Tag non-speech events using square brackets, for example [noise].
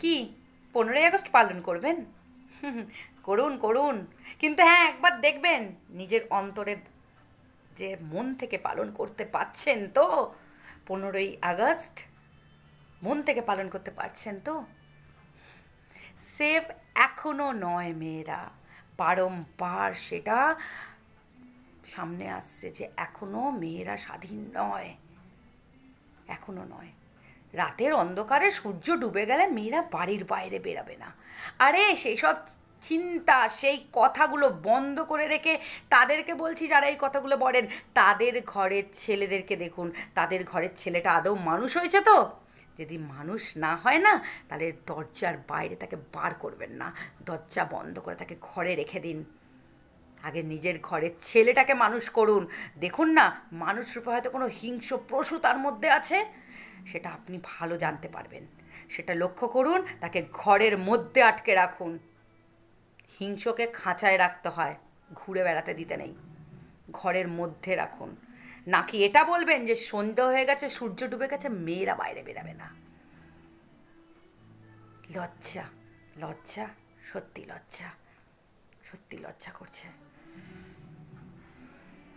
কি? পনেরোই আগস্ট পালন করবেন? [laughs] করুন করুন। কিন্তু হ্যাঁ একবার দেখবেন, নিজের অন্তরে যে মন থেকে পালন করতে পারছেন তো, পনেরোই আগস্ট, মন থেকে পালন করতে পারছেন তো। সেভ এখনও নয় মেয়েরা বারংবার সেটা সামনে আসছে যে এখনও মেয়েরা স্বাধীন নয় এখনও নয়। রাতের অন্ধকারে সূর্য ডুবে গেলে মেয়েরা বাড়ির বাইরে বেরাবে না। আরে সেসব চিন্তা, সেই কথাগুলো বন্ধ করে রেখে তাদেরকে বলছি যারা এই কথাগুলো বলেন, তাদের ঘরের ছেলেদেরকে দেখুন। তাদের ঘরের ছেলেটা আদৌ মানুষ হয়েছে তো? যদি মানুষ না হয় না, তাহলে দরজার বাইরে তাকে বার করবেন না। দরজা বন্ধ করে তাকে ঘরে রেখে দিন। আগে নিজের ঘরের ছেলেটাকে মানুষ করুন। দেখুন না, মানুষ রূপে হয়তো কোনো হিংস্র পশু তার মধ্যে আছে। সেটা আপনি ভালো জানতে পারবেন। সেটা লক্ষ্য করুন, তাকে ঘরের মধ্যে আটকে রাখুন। হিংসকে খাঁচায় রাখতে হয়, ঘুরে বেড়াতে দিতে নেই। ঘরের মধ্যে রাখুন। নাকি এটা বলবেন যে সন্ধে হয়ে গেছে, সূর্য ডুবে গেছে, মেয়েরা বাইরে বেরাবে না? লজ্জা লজ্জা, সত্যি লজ্জা সত্যি লজ্জা করছে।